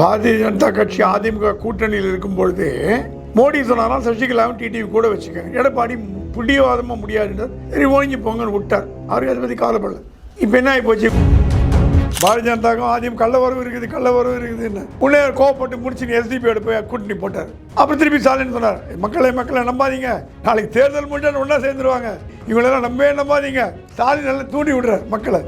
பாரதிய ஜனதா கட்சி அதிமுக கூட்டணியில் இருக்கும் பொழுது மோடி சொன்னாலும் சசிகலாவும் டிடிவி கூட வச்சுக்கோங்க எடப்பாடி புடியவாதமாக முடியாதுன்றது சரி ஒழிஞ்சு போங்கன்னு விட்டார். அவருக்கு அதை பற்றி கவலைப்படல. இப்போ என்ன ஆகி போச்சு? பாரதிய ஜனதாக்கும் ஆதியம் கள்ள வரவு இருக்குது கள்ள வரவு இருக்குதுன்னு உடனே கோவப்பட்டு முடிச்சு எஸ்டிபியோட போய் கூட்டணி போட்டார். அப்புறம் திருப்பி ஸ்டாலின் சொன்னார். மக்களை மக்களை நம்பாதீங்க. நாளைக்கு தேர்தல் முடிஞ்சா ஒன்றா சேர்ந்துருவாங்க. இவங்களெல்லாம் நம்பவே நம்பாதீங்க. ஸ்டாலின் நல்லா தூண்டி விடுறார் மக்களை.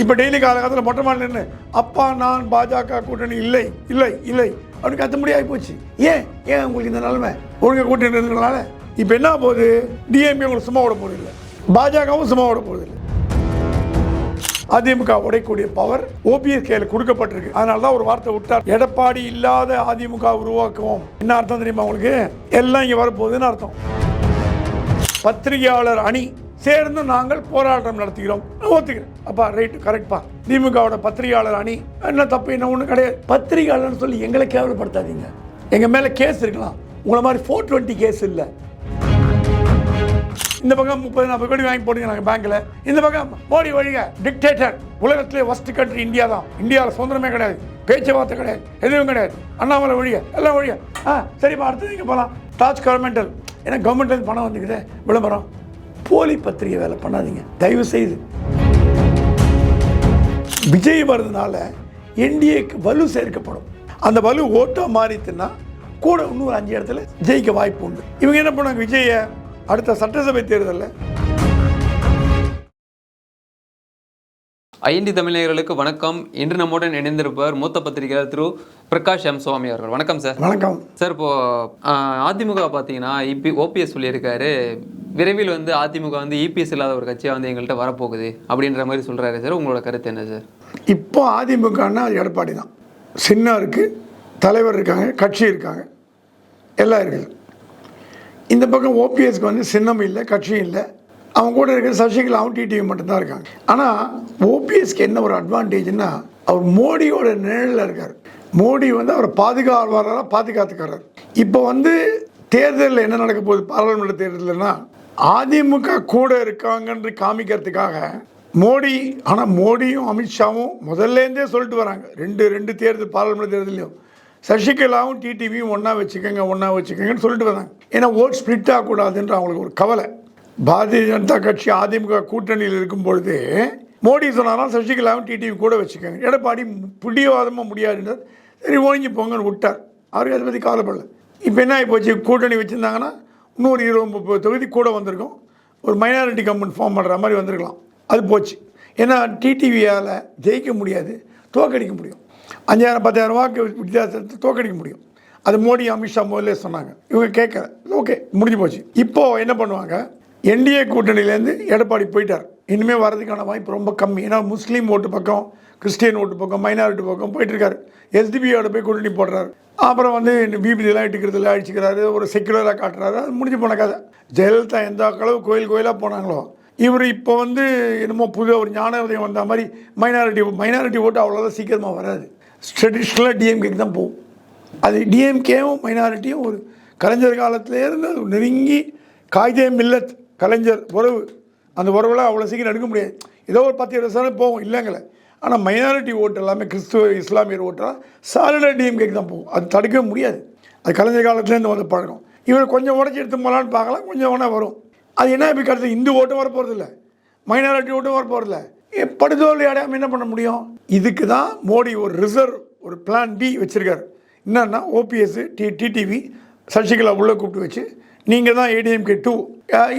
இப்போ டெய்லி காலகட்டத்தில் மொட்டை மாடல் நின்று அப்பா நான் பாஜக கூட்டணி இல்லை இல்லை இல்லை. அப்படின்னு கத்த முடியாது போச்சு. ஏன்? ஏன் உங்களுக்கு இந்த நிலைமை? ஒழுங்கா கூட்டணி இருந்ததுனால. இப்போ என்ன போகுது? டிஎம்கே உங்களுக்கு சும்மா விட போகிறது இல்லை. பாஜகவும் சும்மா விட போகிறது இல்லை. அதிமுக உடைக்கூடிய பவர் ஓபிஎஸ் கையில் கொடுக்கப்பட்டிருக்கு. அதனால தான் ஒரு வார்த்தை விட்டார். எடப்பாடி இல்லாத அதிமுக உருவாக்குவோம். என்ன அர்த்தம் தெரியுமா உங்களுக்கு? எல்லாம் இங்கே வரப்போகுதுன்னு அர்த்தம். பத்திரிகையாளர் அணி சேர்ந்து நாங்கள் போராட்டம் நடத்துகிறோம். ஒத்துக்கிறேன். அப்பா ரைட் கரெக்ட்பா திமுகவோட பத்திரிகையாளர் அணி. என்ன தப்பு என்ன ஒன்றும் கிடையாது. பத்திரிகையாளர்னு சொல்லி எங்களை கேவலப்படுத்தாதீங்க. எங்கள் மேலே கேஸ் இருக்கலாம். உங்களை மாதிரி ஃபோர் டுவெண்ட்டி கேஸ் இல்லை. இந்த பக்கம் முப்பது நாற்பது கோடி வாங்கி போடுங்க நாங்கள் பேங்க்ல இந்த பக்கம் மோடி வழிக டிக்டேட்டர் உலகத்திலே ஃபர்ஸ்ட் கண்ட்ரி இந்தியா தான். இந்தியாவில் சுதந்திரமே கிடையாது. பேச்சுவார்த்தை கிடையாது. எதுவும் கிடையாது. அண்ணாமலை வழிய எல்லாம் வழிக ஆ சரிப்பா அடுத்தது நீங்கள் போகலாம் டாச் கவர்மெண்டல் ஏன்னா கவர்மெண்ட்லேருந்து பணம் வந்துக்குது விளம்பரம். போலி பத்திரிகை வேலை பண்ணாதீங்க. தயவு செய்து விஜய் வர்றதுனால என்டிஏக்கு வலு சேர்க்கப்படும். அந்த வலு ஓட்டா மாறித்துன்னா கூட இன்னொரு அஞ்சு இடத்துல ஜெயிக்க வாய்ப்பு உண்டு. இவங்க என்ன பண்ணாங்க விஜய அடுத்த சட்டசபை தேர்தலில் ஐஎன்டி தமிழர்களுக்கு வணக்கம். இன்று நம்முடன் இணைந்திருப்பவர் மூத்த பத்திரிகையாளர் திரு பிரகாஷ் எம் சுவாமி அவர்கள். வணக்கம் சார். வணக்கம். சார் இப்போ அதிமுக பார்த்தீங்கன்னா இபி ஓபிஎஸ் சொல்லியிருக்காரு. விரைவில் வந்து அதிமுக வந்து இபிஎஸ் இல்லாத ஒரு கட்சியாக வந்து எங்கள்கிட்ட வரப்போகுது அப்படின்ற மாதிரி சொல்கிறாரு சார். உங்களோட கருத்து என்ன சார்? இப்போ அதிமுகன்னா அது எடப்பாடி தான். சின்ன இருக்குது தலைவர் இருக்காங்க கட்சி இருக்காங்க. எல்லாம் இருக்குது. இந்த பக்கம் ஓபிஎஸ்க்கு வந்து சின்னம் இல்லை கட்சியும் இல்லை. அவங்க கூட இருக்கிற சசிகலாவும் டிடிவி மட்டும்தான் இருக்காங்க. ஆனால் ஓபிஎஸ்க்கு என்ன ஒரு அட்வான்டேஜ்னா அவர் மோடியோட நிழலில் இருக்கார். மோடி வந்து அவரை பாதுகாவலராக பாதுகாத்துக்கிறார் இப்போ வந்து தேர்தலில் என்ன நடக்க போகுது? பாராளுமன்ற தேர்தல்னா அதிமுக கூட இருக்காங்கன்று காமிக்கிறதுக்காக மோடி ஆனால் மோடியும் அமித்ஷாவும் முதல்லேருந்தே சொல்லிட்டு வராங்க. ரெண்டு ரெண்டு தேர்தல் பாராளுமன்ற தேர்தலையும். சசிகலாவும் டிடிவியும் ஒன்றா வச்சுக்கோங்க ஒன்றா வச்சுக்கோங்கன்னு சொல்லிட்டு வந்தாங்க. ஏன்னா ஓட் ஸ்பிளிட் ஆகக்கூடாதுன்ற அவங்களுக்கு ஒரு கவலை. பாரதிய ஜனதா கட்சி அதிமுக கூட்டணியில் இருக்கும் பொழுது மோடி சொன்னாலும் சசிகலாவும் டிடிவி கூட வச்சுக்கோங்க. எடப்பாடி புடியவாதமாக முடியாதுன்றது. சரி ஒழிஞ்சு போங்கன்னு விட்டார். அவருக்கு அதை பற்றி கவலைப்படல. இப்போ என்ன ஆகி போச்சு? கூட்டணி வச்சுருந்தாங்கன்னா நூறு இருபது முப்பது தொகுதி கூட வந்திருக்கும். ஒரு மைனாரிட்டி கம்பெனி ஃபார்ம் பண்ணுற மாதிரி வந்திருக்கலாம். அது போச்சு. ஏன்னா டிடிவியால் ஜெயிக்க முடியாது. தோக்கடிக்க முடியும். அஞ்சாயிரம் பத்தாயிரம் ரூபாய்க்கு வித்தியாசத்தை தோக்கடிக்க முடியும். அது மோடி அமித்ஷா முதல்ல சொன்னாங்க. இவங்க கேட்கல. ஓகே முடிஞ்சு போச்சு. இப்போ என்ன பண்ணுவாங்க? என்டிஏ கூட்டணியிலேருந்து எடப்பாடி போயிட்டார். இனிமேல் வர்றதுக்கான வாய்ப்பு ரொம்ப கம்மி. ஏன்னா முஸ்லீம் ஓட்டு பக்கம் கிறிஸ்டியன் ஓட்டு பக்கம் மைனாரிட்டி பக்கம் போயிட்டுருக்காரு எஸ்டிபியோட போய் கூட்டணி போடுறாரு. அப்புறம் வந்து பிபிடிலாம் இட்டுக்கிறதுல அழிச்சிக்கிறாரு ஒரு செக்குலராக காட்டுறாரு அது முடிஞ்சு போன கதை. ஜெயலலிதா எந்த அளவு கோயில் கோயிலாக போனாங்களோ இவர் இப்போ வந்து என்னமோ புது ஒரு ஞான உதயம் வந்த மாதிரி மைனாரிட்டி மைனாரிட்டி ஓட்டு அவ்வளோதான் சீக்கிரமாக வராது. ட்ரெடிஷ்னலாக டிஎம்கேக்கு தான் போகும். அது டிஎம்கேவும் மைனாரிட்டியும் ஒரு கலைஞர் காலத்திலேருந்து அது நெருங்கி காய்தே மில்லத் கலைஞர் உறவு. அந்த உறவுலாம் அவ்வளோ சீக்கிரம் எடுக்க முடியாது. ஏதோ ஒரு பத்து இருபது சதவீதம் போகும் இல்லைங்களே. ஆனால் மைனாரிட்டி ஓட்டு எல்லாமே கிறிஸ்துவ இஸ்லாமியர் ஓட்டெல்லாம் சாலிட டிஎம்கேக்கு தான் போகும். அது தடுக்கவே முடியாது. அது கலைஞர் காலத்துலேருந்து வந்து பழக்கம். இவர் கொஞ்சம் உடச்சி எடுத்து போகலான்னு பார்க்கலாம் கொஞ்சம் வேணா வரும். அது என்ன இப்போ கடைசி இந்து ஓட்டும் வர போகிறதில்ல மைனாரிட்டி ஓட்டும் வர போகிறதில்ல படுதோல்வி அடையாமல் என்ன பண்ண முடியும்? இதுக்கு தான் மோடி ஒரு ரிசர்வ் ஒரு பிளான் டி வச்சுருக்காரு. என்னென்னா ஓபிஎஸ் டி டிடிவி சசிகலா உள்ளே கூப்பிட்டு வச்சு நீங்கள் தான் ஏடிஎம்கே டூ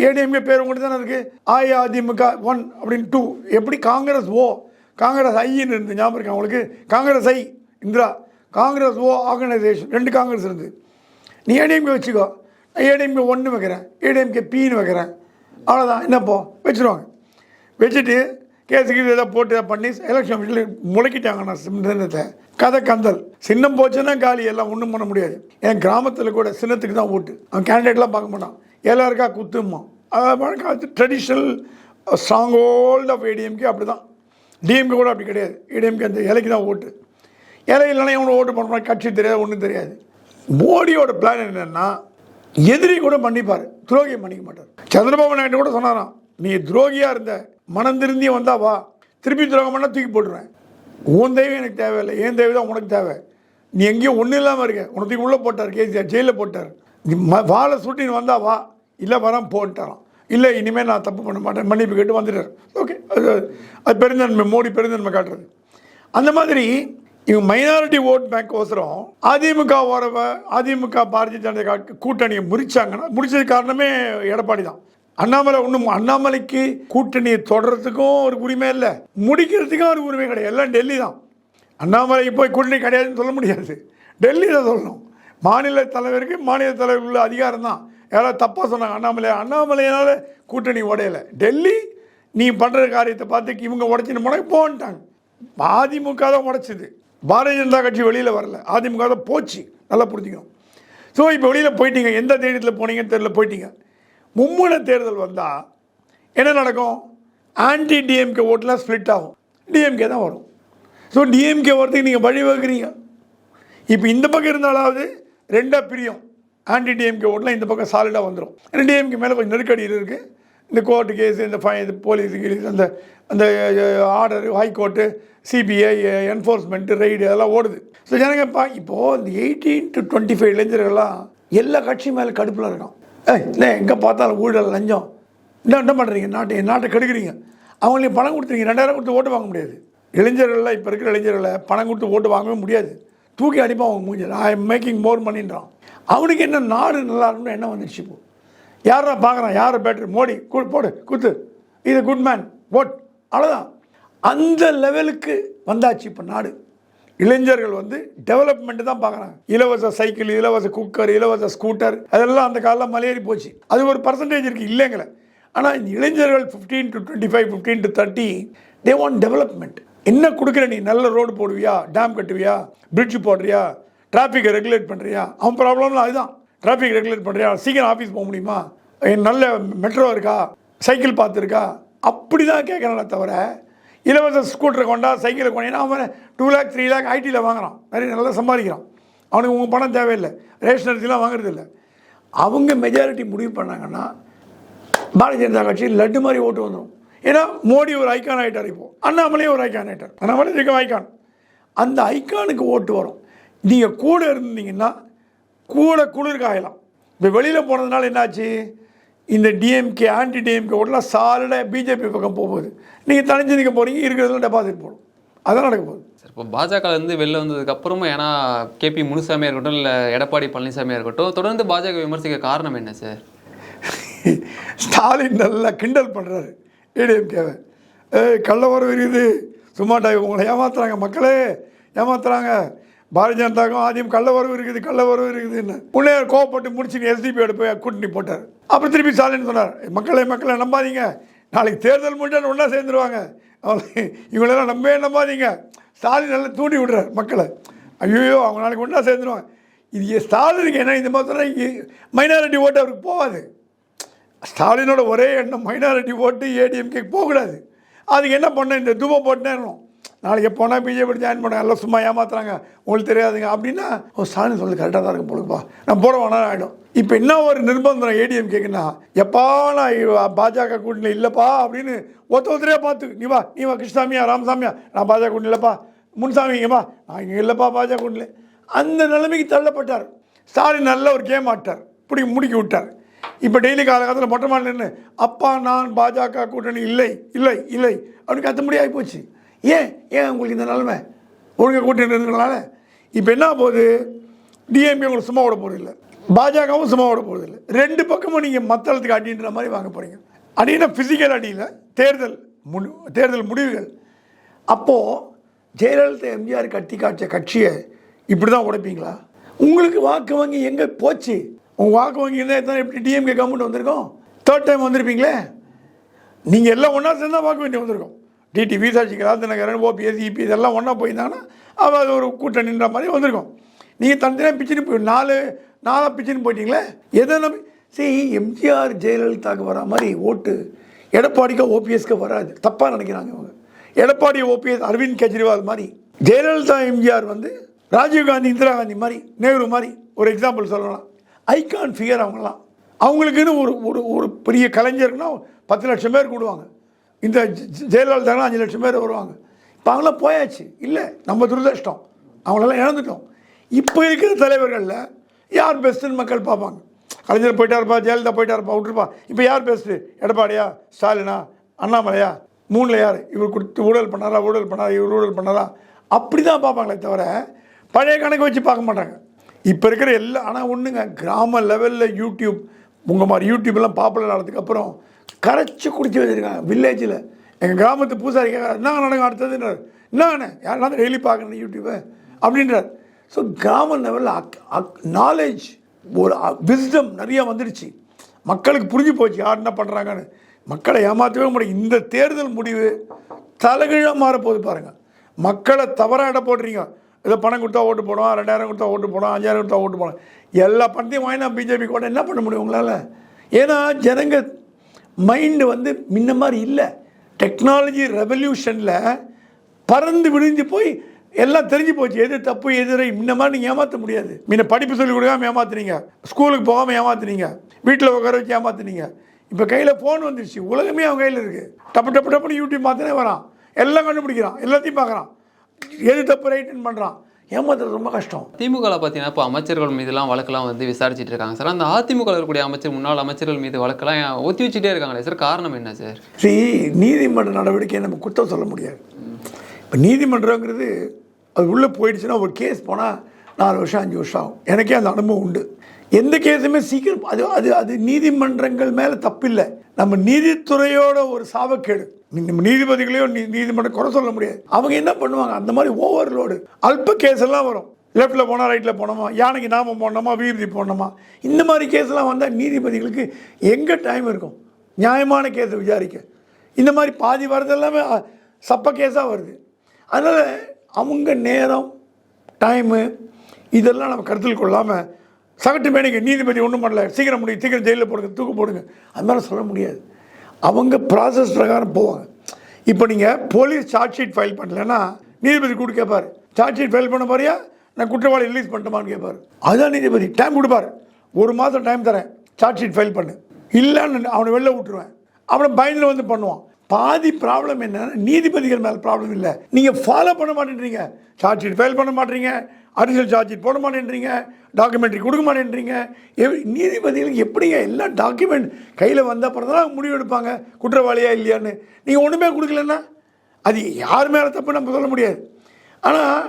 ஏடிஎம்கே பேர் உங்கள்கிட்ட தானே இருக்குது அஇஅதிமுக ஒன் அப்படின்னு டூ எப்படி காங்கிரஸ் ஓ? காங்கிரஸ் ஐன்னு இருந்து ஞாபகம் இருக்கு அவங்களுக்கு Congress I Indira. Congress O organisation. ரெண்டு காங்கிரஸ் இருந்து. நீ ஏடிஎம்கே வச்சுக்கோ. நான் ஏடிஎம்கே ஒன்று வைக்கிறேன். ஏடிஎம்கே பின்னு வைக்கிறேன். அவ்வளோதான் என்னப்போ வச்சுருவாங்க. வச்சுட்டு கேஸுக்கு இது ஏதோ போட்டு இதை பண்ணி எலெக்ஷன் வீட்டில் முளைக்கிட்டாங்க நான் சின்னத்தை. கதை கந்தல். சின்னம் போச்சுன்னா காலி. எல்லாம் ஒன்றும் பண்ண முடியாது. என் கிராமத்தில் கூட சின்னத்துக்கு தான் ஓட்டு. அவன் கேண்டிடேட்லாம் பார்க்க மாட்டான். எல்லாருக்கா குத்துமா அது traditional stronghold of ADMK அப்படி தான் டிஎம்கே கூட அப்படி கிடையாது. ஏடிஎம்கே அந்த இலைக்கு தான் ஓட்டு. இலை இல்லைன்னா இவனை ஓட்டு பண்ணுறான் கட்சி தெரியாது ஒன்றும் தெரியாது. மோடியோட பிளான் என்னென்னா எதிரி கூட மன்னிப்பார். துரோகியம் மன்னிக்க மாட்டார். சந்திரபாபு நாயுடு கூட சொன்னாராம் நீ துரோகியாக இருந்த மனம் திருந்தி வந்தா வா. திருப்பி துரோகம் பண்ணால் தூக்கி போட்டுருவேன். உன் தெய்வம் எனக்கு தேவையில்லை என் தெய்வம் தான் உனக்கு தேவை. நீ எங்கேயும் ஒன்றும் இல்லாமல் இருக்க. உனக்கு உள்ளே போட்டார் கேசிஆர் ஜெயிலில் போட்டார். நீ வாழை சுட்டின்னு வந்தா வா. இல்லை வரான் போன்ட்டாராம். இல்லை இனிமேல் நான் தப்பு பண்ண மாட்டேன். மன்னிப்பு கேட்டு வந்துட்டார் ஓகே அது அது பெருந்தன்மை மோடி பெருந்தன்மை காட்டுறது. அந்த மாதிரி இவங்க மைனாரிட்டி ஓட் பேங்க் ஓசரம் அதிமுக வரவ அதிமுக பாரதிய ஜனதா கூட்டணியை முறிச்சாங்கன்னா முடிச்சது காரணமே எடப்பாடி தான். அண்ணாமலை ஒன்றும் அண்ணாமலைக்கு கூட்டணியை தொடர்றதுக்கும் ஒரு உரிமை இல்லை. முடிக்கிறதுக்கும் ஒரு உரிமை கிடையாது. எல்லாம் டெல்லி தான். அண்ணாமலை போய் கூட்டணி கிடையாதுன்னு சொல்ல முடியாது. டெல்லி தான் சொல்லணும். மாநில தலைவருக்கு மாநில தலைவர்கள் உள்ள அதிகாரம் தான். யாராவது தப்பாக சொன்னாங்க அண்ணாமலை அண்ணாமலையால் கூட்டணி உடையலை. டெல்லி நீ பண்ணுற காரியத்தை பார்த்து இவங்க உடச்சின்னு முனைக்கு போன்ட்டாங்க. அதிமுக தான் உடைச்சிது. பாரதிய ஜனதா கட்சி வெளியில் வரல. அதிமுக தான் போச்சு. நல்லா புரிஞ்சுக்கணும். ஸோ இப்போ வெளியில் போயிட்டீங்க. எந்த தேதியத்தில் போனீங்கன்னு தெரியல போயிட்டீங்க. மும்முனை தேர்தல் வந்தால் என்ன நடக்கும்? ஆன்டி டிஎம்கே ஓட்டெலாம் ஸ்ப்ளிட் ஆகும். டிஎம்கே தான் வரும். ஸோ டிஎம்கே வரதுக்கு நீங்கள் வழிவகுக்கிறீங்க. இப்போ இந்த பக்கம் இருந்தாலாவது ரெண்டாக பிரியும். ஆன்டி டிஎம்கே ஓட்டெலாம் இந்த பக்கம் சாலிடாக வந்துடும் ஏன்னா டிஎம்கே மேலே கொஞ்சம் நெருக்கடி இருக்குது இந்த கோர்ட்டு கேஸு இந்த ஃபை போலீஸ் கீலீஸ் அந்த அந்த order high court CBI enforcement raid அதெல்லாம் ஓடுது. ஸோ ஜனங்கப்பா இப்போது இந்த எயிட்டீன் டு டுவெண்ட்டி ஃபைவ் இளைஞர்கள்லாம் எல்லா கட்சி மேலே கடுப்பில் இருக்கான். ஏய் இல்லை எங்கே பார்த்தாலும் ஊழல் லஞ்சம். என்ன என்ன பண்ணுறீங்க நாட்டை நாட்டை கெடுக்குறீங்க. அவங்களையும் பணம் கொடுத்துறீங்க. ரெண்டாயிரம் கொடுத்து ஓட்டு வாங்க முடியாது. இளைஞர்கள்லாம் இப்போ இருக்கிற இளைஞர்களை பணம் கொடுத்து ஓட்டு வாங்கவே முடியாது. தூக்கி அடிப்பான் அவங்க மூஞ்சில் ஐ எம் மேக்கிங் மோர் மணின்றான் அவனுக்கு என்ன நாடு நல்லா இருக்கணும் என்ன வந்துடுச்சு இப்போ? யாரா பார்க்குறான்? யார் பேட்டரி மோடி கு போடு குத்து. இது குட் மேன் ஓட் அவ்வளோதான் அந்த லெவலுக்கு வந்தாச்சு இப்போ நாடு. இளைஞர்கள் வந்து டெவலப்மெண்ட் தான் பார்க்குறாங்க. இலவச சைக்கிள் இலவச குக்கர் இலவச ஸ்கூட்டர் அதெல்லாம் அந்த காலம் மலையேறி போச்சு. அது ஒரு பர்சன்டேஜ் இருக்குது இல்லைங்களே. ஆனால் இந்த இளைஞர்கள் fifteen to twenty five fifteen to thirty they want development என்ன கொடுக்குற நீ? நல்ல ரோடு போடுவியா? டேம் கட்டுவியா? பிரிட்ஜ் போடுறியா? டிராஃபிக்கை ரெகுலேட் பண்ணுறியா அவன் ப்ராப்ளம்லாம் அதுதான். டிராஃபிக் ரெகுலேட் பண்ணுறியா சீக்கிரம் ஆஃபீஸ் போக முடியுமா? நல்ல மெட்ரோ இருக்கா? சைக்கிள் பார்த்துருக்கா? அப்படி தான் கேட்குறானே தவிர இலவச ஸ்கூட்டரை கொண்டா சைக்கிளை கொண்டா அவன் டூ லேக் த்ரீ லேக் ஐடியில் வாங்குறான். நிறைய நல்லா சம்பாதிக்கிறான். அவனுக்கு உங்கள் பணம் தேவையில்லை. ரேஷன் அரிசிலாம் வாங்குறது இல்லை அவங்க மெஜாரிட்டி முடிவு பண்ணாங்கன்னா பாரதிய ஜனதா கட்சி லட்டு மாதிரி ஓட்டு வந்துடும் ஏன்னா மோடி ஒரு ஐக்கான் ஆகிட்டார் இப்போது அண்ணாமலையும் ஒரு ஐக்கான் ஆகிட்டார் அண்ணாமலை இருக்க ஐக்கான் அந்த ஐக்கானுக்கு ஓட்டு வரும். நீங்கள் கூட இருந்தீங்கன்னா கூட குளிர் காயலாம் இப்போ வெளியில் போனதுனால என்னாச்சு? இந்த டிஎம்கே ஆன்டி டிஎம்கே ஓட்டெலாம் சாலிடாக பிஜேபி பக்கம் போகுது நீங்கள் தனிஞ்சு நிற்க போகிறீங்க இருக்கிறதுல டெபாசிட் போடும். அதான் நடக்க போகுது. சார் இப்போ பாஜகலேருந்து வெளில வந்ததுக்கு அப்புறமா ஏன்னா கேபி முனுசாமியாக இருக்கட்டும் இல்லை எடப்பாடி பழனிசாமியாக இருக்கட்டும் தொடர்ந்து பாஜக விமர்சிக்க காரணம் என்ன சார்? ஸ்டாலின் நல்லா கிண்டல் பண்ணுறாரு ஏடிஎம்கேவை ஏய் கள்ள உறவு இருக்குது. சும்மாட்டா உங்களை ஏமாத்துறாங்க மக்களே ஏமாத்துறாங்க. பாரதிய ஜனதாக்கும் ஆதியம் கள்ள வரவு இருக்குது கள்ள உறவு இருக்குதுன்னு உடனே கோவப்பட்டு முடிச்சு எஸ்டிபியோட போய் கூட்டணி போட்டார். அப்புறம் திருப்பி ஸ்டாலின் சொன்னார் மக்களை மக்களை நம்பாதீங்க. நாளைக்கு தேர்தல் முடிஞ்சால் ஒன்றா சேர்ந்துருவாங்க. அவளை- இவங்களெல்லாம் நம்பவே நம்பாதீங்க. ஸ்டாலின் நல்லா தூண்டி விடுறார் மக்களை. ஐயோ அவங்க நாளைக்கு ஒன்றா சேர்ந்துருவாங்க. இது ஸ்டாலினுக்கு என்ன இந்த மாதிரி மைனாரிட்டி ஓட்டு அவருக்கு போகாது. ஸ்டாலினோட ஒரே எண்ணம் மைனாரிட்டி ஓட்டு ஏடிஎம்கே போகக்கூடாது. அதுக்கு என்ன பண்ண இந்த தூபம் போட்டுனேணும் நாளைக்கு போனால் பிஜேபி ஜாயின் பண்ண எல்லாம் சும்மா ஏமாத்துறாங்க. உங்களுக்கு தெரியாதுங்க. அப்படின்னா ஓ ஸ்டாலின் சொல்லி கரெக்டாக தான் இருக்கும் போலுப்பா நான் போட வேணாம் ஆகிடும் இப்போ என்ன ஒரு நிர்பந்தம் ஏடிஎம் கேட்குன்னா எப்பா நான் பாஜக கூட்டணி இல்லைப்பா அப்படின்னு ஒருத்த ஒருத்தரையா பார்த்து நீ வா நீ வா கிருஷ்ணாமியா ராமசாமியா? நான் பாஜக கூட்டணி இல்லைப்பா. முன்சாமிங்கம்மா இங்கே நான் இங்கே இல்லைப்பா பாஜக கூட்டணி அந்த நிலைமைக்கு தள்ளப்பட்டார். ஸ்டாலின் நல்ல ஒரு கேம் ஆட்டார். பிடி முடுக்கி விட்டார். இப்போ டெய்லி காலகட்டத்தில் மொட்டை மாடல் நின்று அப்பா நான் பாஜக கூட்டணி இல்லை இல்லை இல்லை. அப்படின்னு கத்த ஆகி போச்சு. ஏன் ஏன் உங்களுக்கு இந்த நிலைமை? ஒழுங்காக கூட்டணி இருந்ததுனால? இப்போ என்ன போகுது? டிஎம்கே உங்களுக்கு சும்மா விட போகிறது இல்லை. பாஜகவும் சும்மா விட போகிறது இல்லை. ரெண்டு பக்கமும் நீங்கள் மத்தளத்துக்கு அடின்ற மாதிரி வாங்க போகிறீங்க அடினா ஃபிசிக்கல் அடியில் தேர்தல் முடி தேர்தல் முடிவுகள். அப்போது ஜெயலலிதா எம்ஜிஆர் கட்டி காட்சிய கட்சியை இப்படி தான் உடைப்பீங்களா? உங்களுக்கு வாக்கு வங்கி எங்கே போச்சு? உங்கள் வாக்கு வங்கி இருந்தால் எத்தனை எப்படி டிஎம்கே கவர்மெண்ட் வந்திருக்கோம்? தேர்ட் டைம் வந்திருப்பீங்களே? நீங்கள் எல்லாம் ஒன்றா சேர்ந்தால் வாக்கு வேண்டி வந்திருக்கோம். டிடி விசாட்சி ராஜநகரன் ஓபிஎஸ் இபி இதெல்லாம் ஒன்றா போயிருந்தாங்கன்னா அவள் அது ஒரு கூட்டணின்ற மாதிரி வந்திருக்கும். நீங்கள் தனித்தனியாக பிச்சுன்னு போய் நாலு நாலாக பிச்சுன்னு போயிட்டீங்களே எதை நம்பி? சரி எம்ஜிஆர் ஜெயலலிதாவுக்கு வர மாதிரி ஓட்டு எடப்பாடிக்கு ஓபிஎஸ்க்கு வராது. தப்பாக நினைக்கிறாங்க இவங்க. எடப்பாடி ஓபிஎஸ் அரவிந்த் கெஜ்ரிவால் மாதிரி ஜெயலலிதா எம்ஜிஆர் வந்து ராஜீவ்காந்தி இந்திரா காந்தி மாதிரி நேரு மாதிரி ஒரு எக்ஸாம்பிள் சொல்லலாம். ஐகான் ஃபிகர் அவங்களாம் அவங்களுக்குன்னு ஒரு ஒரு ஒரு பெரிய கலைஞர்னா பத்து லட்சம் பேர் கூடுவாங்க. இந்த ஜெ- ஜெயலலிதானா அஞ்சு லட்சம் பேர் வருவாங்க. இப்போ அவங்களாம் போயாச்சு. இல்லை நம்ம துரதிருஷ்டம். அவங்களெல்லாம் இழந்துட்டோம். இப்போ இருக்கிற தலைவர்களில் யார் பெஸ்ட்டுன்னு மக்கள் பார்ப்பாங்க. கலைஞர் போயிட்டாருப்பா ஜெயலலிதா போயிட்டாருப்பா விட்டுருப்பா. இப்போ யார் பெஸ்ட்டு எடப்பாடியா ஸ்டாலினா அண்ணாமலையா? மூணில் யார்? இவர் கொடுத்து ஊழல் பண்ணாரா ஊழல் பண்ணாரா இவர் ஊழல் பண்ணாரா? அப்படி தான் பார்ப்பாங்களே தவிர பழைய கணக்கு வச்சு பார்க்க மாட்டாங்க. இப்போ இருக்கிற எல்லா ஆனால் ஒன்றுங்க கிராம லெவலில் யூடியூப் உங்கள் மாதிரி யூடியூப்லாம் பாப்புலர் ஆனதுக்கப்புறம் கரைச்சி குடிச்சு வச்சுருக்காங்க வில்லேஜில் எங்கள் கிராமத்து பூசாரி கேட்குறாரு என்ன நடக்கும் அடுத்ததுன்றார் என்னண்ணே யாரெல்லாம் டெய்லி பார்க்கணும் யூடியூப்பை அப்படின்றார். ஸோ கிராம லெவலில் அக் அக் நாலேஜ் ஒரு விஸ்டம் நிறையா வந்துடுச்சு. மக்களுக்கு புரிஞ்சு போச்சு யார் என்ன பண்ணுறாங்கன்னு மக்களை ஏமாற்றவே முடியும் இந்த தேர்தல் முடிவு தலைகீழாக மாறப்போகுது பாருங்கள் மக்களை தவறாக இட போடுறீங்க. இதை பணம் கொடுத்தா ஓட்டு போடுவோம் ரெண்டாயிரம் கொடுத்தா ஓட்டு போடுவோம் அஞ்சாயிரம் கொடுத்தா ஓட்டு போடும் எல்லா பணத்தையும் வாங்கினா பிஜேபி கூட என்ன பண்ண முடியும் உங்களால்? ஏன்னா ஜனங்கள் மைண்டு வந்து முன்ன மாதிரி இல்லை. டெக்னாலஜி ரெவல்யூஷனில் பறந்து விழுந்து போய் எல்லாம் தெரிஞ்சு போச்சு. எது தப்பு எதிரை முன்ன மாதிரி நீங்கள் ஏமாற்ற முடியாது. முன்ன படிப்பு சொல்லி கொடுக்காம ஏமாத்துனீங்க. ஸ்கூலுக்கு போகாமல் ஏமாத்துனீங்க. வீட்டில் உட்கார வச்சு ஏமாத்துனீங்க. இப்போ கையில் ஃபோன் வந்துடுச்சு உலகமே அவன் கையில் இருக்குது டப்பு டப்பு டப்புன்னு யூடியூப் மாற்றினே வரான். எல்லாம் கண்டுபிடிக்கிறான். எல்லாத்தையும் பார்க்குறான். எது தப்பு ரைட்டுன்னு பண்ணுறான் ஏமாத்துறது ரொம்ப கஷ்டம். திமுகவில் பார்த்தீங்கன்னா இப்போ அமைச்சர்கள் மீதுலாம் வழக்கெல்லாம் வந்து விசாரிச்சுட்டு இருக்காங்க. சார் அந்த அதிமுக இருக்கக்கூடிய அமைச்சர் முன்னாள் அமைச்சர்கள் மீது வழக்கெல்லாம் ஒத்தி வச்சுட்டே இருக்காங்களே சார்? காரணம் என்ன சார்? சரி நீதிமன்ற நடவடிக்கையை நம்ம குற்றம் சொல்ல முடியாது. இப்போ நீதிமன்றங்கிறது அது உள்ளே போயிடுச்சுன்னா ஒரு கேஸ் போனால் நாலு வருஷம் அஞ்சு வருஷம் ஆகும். எனக்கே அந்த அனுபவம் உண்டு. எந்த கேஸுமே சீக்கிரம் அது அது அது நீதிமன்றங்கள் மேலே தப்பில்லை. நம்ம நீதித்துறையோட ஒரு சாபக்கேடு நம்ம நீதிபதிகளையோ நீ நீதிமன்றம் குறை சொல்ல முடியாது. அவங்க என்ன பண்ணுவாங்க? அந்த மாதிரி ஓவர்லோடு அல்ப கேஸ் எல்லாம் வரும் லெஃப்ட்டில் போனால் ரைட்டில் போனோமா? யானைக்கு நாமம் போடணுமா வீதி போடணுமா இந்த மாதிரி கேஸ்லாம் வந்தால் நீதிபதிகளுக்கு எங்கே டைம் இருக்கும்? நியாயமான கேஸை விசாரிக்க. இந்த மாதிரி பாதி வரது எல்லாமே சப்ப கேஸாக வருது. அதனால் அவங்க நேரம் டைமு இதெல்லாம் நம்ம கருத்தில் கொள்ளாமல் சகட்டு மேனிக்கு நீதிபதி ஒன்றும் பண்ணல. சீக்கிரம் முடியும் சீக்கிரம் ஜெயிலில் போடுங்க தூக்கு போடுங்க. அது மாதிரி சொல்ல முடியாது. அவங்க ப்ராசஸ் பிரகாரம் போவாங்க. இப்போ நீங்கள் போலீஸ் சார்ஜ் ஷீட் ஃபைல் பண்ணலன்னா நீதிபதி கூட கேட்பார் சார்ஜ் ஷீட் ஃபைல் பண்ண பாரியா? நான் குற்றவாளி ரிலீஸ் பண்ணிட்டோமான்னு கேட்பார் அதுதான் நீதிபதி டைம் கொடுப்பார். ஒரு மாதம் டைம் தரேன். சார்ஜ் ஷீட் ஃபைல் பண்ணு. இல்லைன்னு அவனை வெளில விட்டுருவேன். அவனை பயந்துல வந்து பண்ணுவான். பாதி ப்ராப்ளம் என்னன்னா நீதிபதிகள் மேலே ப்ராப்ளம் இல்லை. நீங்கள் ஃபாலோ பண்ண மாட்டேன்றீங்க. சார்ஜ் ஷீட் ஃபைல் பண்ண மாட்டேறீங்க அரசியல் சார்ஜ் போட மாட்டேன்றீங்க டாக்குமெண்ட்ரி கொடுக்க மாட்டேன்றீங்க நீதிபதிகளுக்கு எப்படிங்க எல்லா டாக்குமெண்ட் கையில் வந்த அப்புறம் தான் முடிவு எடுப்பாங்க? குற்றவாளியா இல்லையான்னு. நீங்கள் ஒன்றுமே கொடுக்கலன்னா அது யார் மேலே தப்பு நம்ம சொல்ல முடியாது. ஆனால்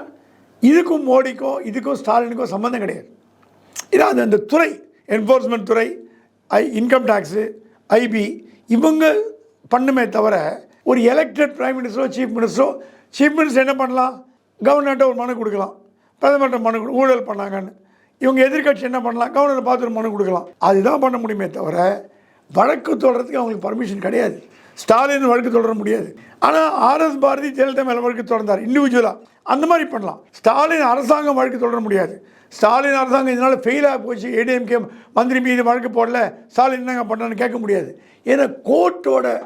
இதுக்கும் மோடிக்கும் இதுக்கும் ஸ்டாலினுக்கும் சம்மந்தம் கிடையாது. ஏன்னா அது அந்த துறை என்ஃபோர்ஸ்மெண்ட் துறை ஐ இன்கம் டேக்ஸு ஐபி இவங்க பண்ணுமே தவிர ஒரு எலெக்டட் பிரைம் மினிஸ்டரோ சீஃப் மினிஸ்டரோ சீஃப் மினிஸ்டர் என்ன பண்ணலாம்? கவர்னர்கிட்ட ஒரு மனு கொடுக்கலாம். பிரதமர்கிட்ட மனு ஊழல் பண்ணாங்கன்னு. இவங்க எதிர்கட்சி என்ன பண்ணலாம்? கவர்னரை பார்த்து மனு கொடுக்கலாம். அதுதான் பண்ண முடியுமே தவிர வழக்கு தொடர்றதுக்கு அவங்களுக்கு பர்மிஷன் கிடையாது. ஸ்டாலின் வழக்கு தொடர முடியாது. ஆனால் ஆர்எஸ் பாரதி ஜெயலலிதா மேலே வழக்கு தொடர்ந்தார் இண்டிவிஜுவலாக அந்த மாதிரி பண்ணலாம். ஸ்டாலின் அரசாங்கம் வழக்கு தொடர முடியாது. ஸ்டாலின் அரசாங்கம் இதனால் ஃபெயிலாக போச்சு. ஏடிஎம்கே மந்திரி மீது வழக்கு போடல. ஸ்டாலின் என்னங்க பண்ணான்னு கேட்க முடியாது. ஏன்னா கோர்ட்டோட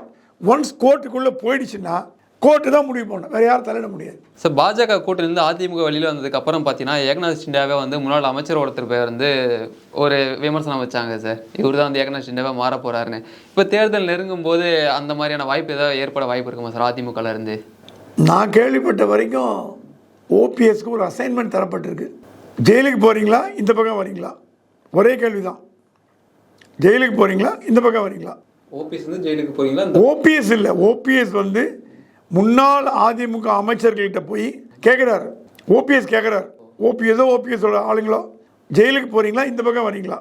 ஒன்ஸ் கோர்ட்டுக்குள்ளே போயிடுச்சுன்னா கோர்ட்டு தான் முடிவு பண்ணணும். வேறு யாரும் தலையிட முடியாது. சார் பாஜக கூட்டணியிலிருந்து அதிமுக வெளியில் வந்ததுக்கு அப்புறம் பார்த்தீங்கன்னா ஏக்நாத் ஷிண்டாவே வந்து முன்னாள் அமைச்சர் ஒருத்தர் பேர் வந்து ஒரு விமர்சனம் வச்சாங்க சார். இவர் தான் வந்து ஏக்நாத் ஷிண்டாவே மாற போறாருன்னு. இப்போ தேர்தல் நெருங்கும் போது அந்த மாதிரியான வாய்ப்பு ஏதாவது ஏற்பட வாய்ப்பு இருக்குமா சார் அதிமுகல இருந்து? நான் கேள்விப்பட்ட வரைக்கும் ஓபிஎஸ்க்கு ஒரு அசைன்மெண்ட் தரப்பட்டிருக்கு. ஜெயிலுக்கு போகிறீங்களா இந்த பக்கம் வரீங்களா? ஒரே கேள்வி தான் ஜெயிலுக்கு போகிறீங்களா இந்த பக்கம் வரீங்களா? ஓபிஎஸ் வந்து ஜெயிலுக்கு போறீங்களா ஓபிஎஸ் இல்லை ஓபிஎஸ் வந்து முன்னாள் அதிமுக அமைச்சர்கள்கிட்ட போய் கேட்குறாரு ஓபிஎஸ் கேட்குறாரு ஓபிஎஸோ ஓபிஎஸோட ஆளுங்களோ? ஜெயிலுக்கு போகிறீங்களா இந்த பக்கம் வரீங்களா?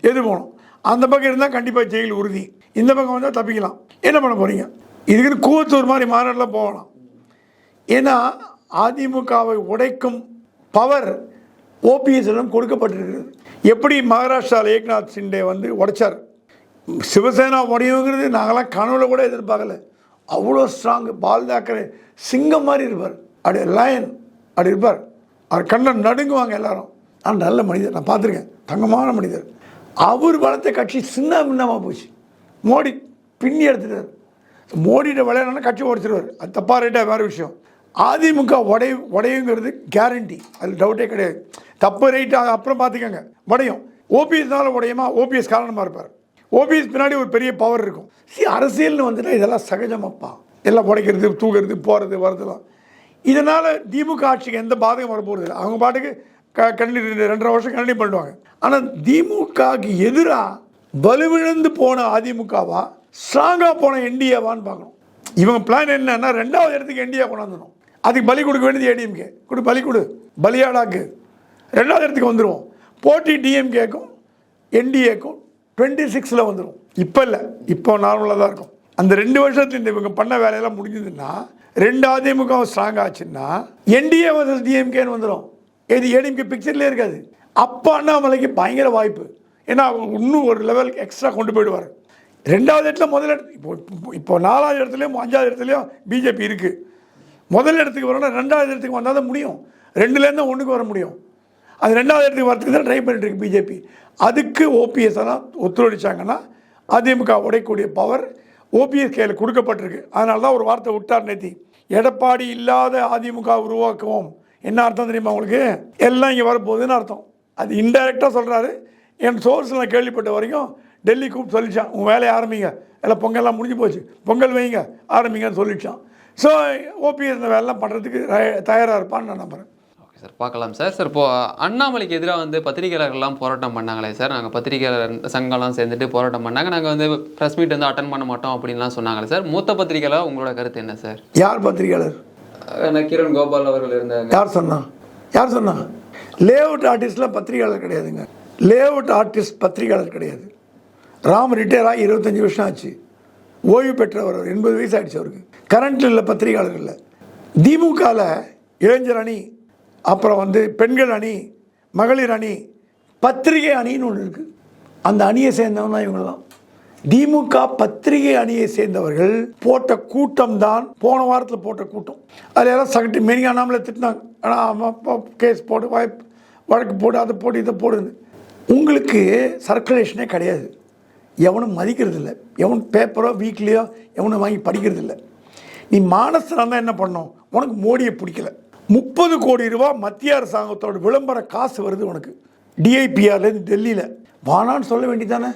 எது போகணும்? அந்த பக்கம் இருந்தால் கண்டிப்பாக ஜெயில் உறுதி. இந்த பக்கம் வந்தால் தப்பிக்கலாம். என்ன பண்ண போகிறீங்க இதுக்குன்னு கூவத்தூர் மாதிரி மாநாட்டில் போகலாம். ஏன்னா அதிமுகவை உடைக்கும் பவர் ஓபிஎஸ்ஸிடம் கொடுக்கப்பட்டிருக்கிறது. எப்படி மகாராஷ்டிராவில் ஏக்நாத் சிண்டே வந்து உடைச்சார்? சிவசேனா உடையுங்கிறது நாங்களாம் கனவுல கூட எதிர்பார்க்கல. அவ்வளோ ஸ்ட்ராங் பால் தாக்கரே சிங்கம் மாதிரி இருப்பார். அப்படி லயன் அப்படி இருப்பார். அவர் கண்ணை நடுங்குவாங்க எல்லாரும். ஆனால் நல்ல மனிதர் நான் பார்த்துருக்கேன். தங்கமான மனிதர். அவர் வளர்த்த கட்சி சின்ன பின்னமாக போச்சு. மோடி பின்னி எடுத்துட்டார். மோடிகிட்ட விளையாடனா கட்சி உடைச்சிருவார். அது தப்பா ரைட்டாக வேறு விஷயம். அதிமுக உடை உடையுங்கிறது கேரண்டி அதில் டவுட்டே கிடையாது. தப்பு ரைட்டாக அப்புறம் பார்த்துக்கோங்க. உடையும். ஓபிஎஸ்னால உடையுமா? ஓபிஎஸ் காரணமாக இருப்பார். ஓபிஎஸ் பின்னாடி ஒரு பெரிய பவர் இருக்கும். சி அரசியல்னு வந்துட்டால் இதெல்லாம் சகஜமாப்பா. எல்லாம் உடைக்கிறது தூக்குறது போகிறது வரதுலாம் இதனால் திமுக ஆட்சிக்கு எந்த பாதகம் வரப்போகிறது இல்லை. அவங்க பாட்டுக்கு க கண்டினியூ ரெண்டரை வருஷம் கண்டினியூ பண்ணுவாங்க. ஆனால் திமுகவுக்கு எதிராக வலுவிழந்து போன அதிமுகவா ஸ்ட்ராங்காக போன என்டிஏவான்னு பார்க்கணும். இவங்க பிளான் என்னன்னா ரெண்டாவது இடத்துக்கு என்டிஏ கொண்டாந்துடும் அதுக்கு பலி கொடுக்க வேண்டியது ஏடிஎம்கே. கொடு பலி கொடு. பலியாடாக்கு. ரெண்டாவது இடத்துக்கு வந்துடுவோம் போட்டி டிஎம்கேக்கும் என்டிஏக்கும் டுவெண்ட்டி சிக்ஸில் வந்துடும் இப்போ இல்லை இப்போ நார்மலாக தான் இருக்கும். அந்த ரெண்டு வருஷத்துல இந்த இவங்க பண்ண வேலையெல்லாம் முடிஞ்சதுன்னா ரெண்டு அதிமுக ஸ்ட்ராங் ஆச்சுன்னா என்டிஏ வர்சஸ் டிஎம்கேன்னு வந்துடும் இது ஏடிஎம்கே பிக்சர்லேயே இருக்காது. அப்போ அண்ணாமலைக்கு பயங்கர வாய்ப்பு. ஏன்னா அவங்க இன்னும் ஒரு லெவலுக்கு எக்ஸ்ட்ரா கொண்டு போயிடுவார். ரெண்டாவது இடத்துல முதல் இடத்து இப்போ இப்போ- இப்போ நாலாவது இடத்துலையும் அஞ்சாவது இடத்துலையும் பிஜேபி இருக்குது முதல் இடத்துக்கு வரணும் ரெண்டாவது இடத்துக்கு வந்தால் தான் முடியும். ரெண்டுலேருந்து ஒன்றுக்கு வர முடியும். அது ரெண்டாவது இடத்துக்கு வரத்துக்கு தான் ட்ரை பண்ணிட்டு இருக்கு பிஜேபி அதுக்கு ஓபிஎஸ் எல்லாம் ஒத்துழைச்சாங்கன்னா அதிமுக உடையக்கூடிய பவர் ஓபிஎஸ் கையில் கொடுக்கப்பட்டிருக்கு. அதனால தான் ஒரு வார்த்தை விட்டார் நேத்தி. எடப்பாடி இல்லாத அதிமுக உருவாக்குவோம். என்ன அர்த்தம் தெரியுமா உங்களுக்கு? எல்லாம் இங்கே வரப்போகுதுன்னு அர்த்தம். அது இன்டைரக்டாக சொல்கிறாரு என் சோர்ஸில் நான் கேள்விப்பட்ட வரைக்கும் டெல்லி கூப்பிட்டு சொல்லிச்சான். உன் வேலையை ஆரம்பிங்க. எல்லாம் பொங்கல்லாம் முடிஞ்சு போச்சு. பொங்கல் வைங்க. ஆரம்பிங்கன்னு சொல்லிச்சான். ஸோ ஓபிஎஸ் இந்த வேலைலாம் பண்ணுறதுக்கு தயாராக இருப்பான்னு நான் நம்புகிறேன் சார் பார்க்கலாம் சார். சார் இப்போ அண்ணாமலைக்கு எதிராக வந்து பத்திரிகையாளர்கள்லாம் போராட்டம் பண்ணாங்களே சார். நாங்கள் பத்திரிகையாளர் சங்கம்லாம் சேர்ந்துட்டு போராட்டம் பண்ணாங்க. நாங்கள் வந்து ப்ரெஸ் மீட் வந்து அட்டன் பண்ண மாட்டோம் அப்படின்லாம் சொன்னாங்களே சார். மூத்த பத்திரிகையாளர் உங்களோட கருத்து என்ன சார்? யார் பத்திரிகையாளர்? நக்கீரன் கோபால் அவர்கள் இருந்தாங்க. யார் சொன்னா? யார் சொன்னா? லேஅவுட் ஆர்டிஸ்ட்லாம் பத்திரிகையாளர் கிடையாதுங்க. லேஅவுட் ஆர்டிஸ்ட் பத்திரிகையாளர் கிடையாது. ராம் ரிட்டையர் ஆகி இருபத்தஞ்சி வருஷம் ஆச்சு. ஓய்வு பெற்றவர் எண்பது வயசு ஆயிடுச்சு அவருக்கு. கரண்ட் இல்லை பத்திரிகையாளர் இல்லை. திமுகவில் இளைஞர் அணி அப்புறம் வந்து பெண்கள் அணி மகளிர் அணி பத்திரிகை அணின்னு ஒன்று இருக்குது அந்த அணியை சேர்ந்தவங்க தான் இவங்கெல்லாம் திமுக பத்திரிகை அணியை சேர்ந்தவர்கள் போட்ட கூட்டம் தான் போன வாரத்தில் போட்ட கூட்டம். அதில் எல்லாம் சகட்டி அண்ணாமலை திட்டினாங்க. ஆனால் கேஸ் போடு வாய்ப் வழக்கு போடு அதை போடு இதை போடுன்னு. உங்களுக்கு சர்க்குலேஷனே கிடையாது. எவனும் மதிக்கிறது இல்லை எவன் பேப்பரோ வீக்லியோ எவனும் வாங்கி படிக்கிறது இல்லை நீ மானசனாக தான் என்ன பண்ணோம் உனக்கு மோடியை பிடிக்கல. முப்பது கோடி ரூபா மத்திய அரசாங்கத்தோட விளம்பர காசு வருது உனக்கு. டிஐபிஆர்லேருந்து டெல்லியில். வானான்னு சொல்ல வேண்டியதானே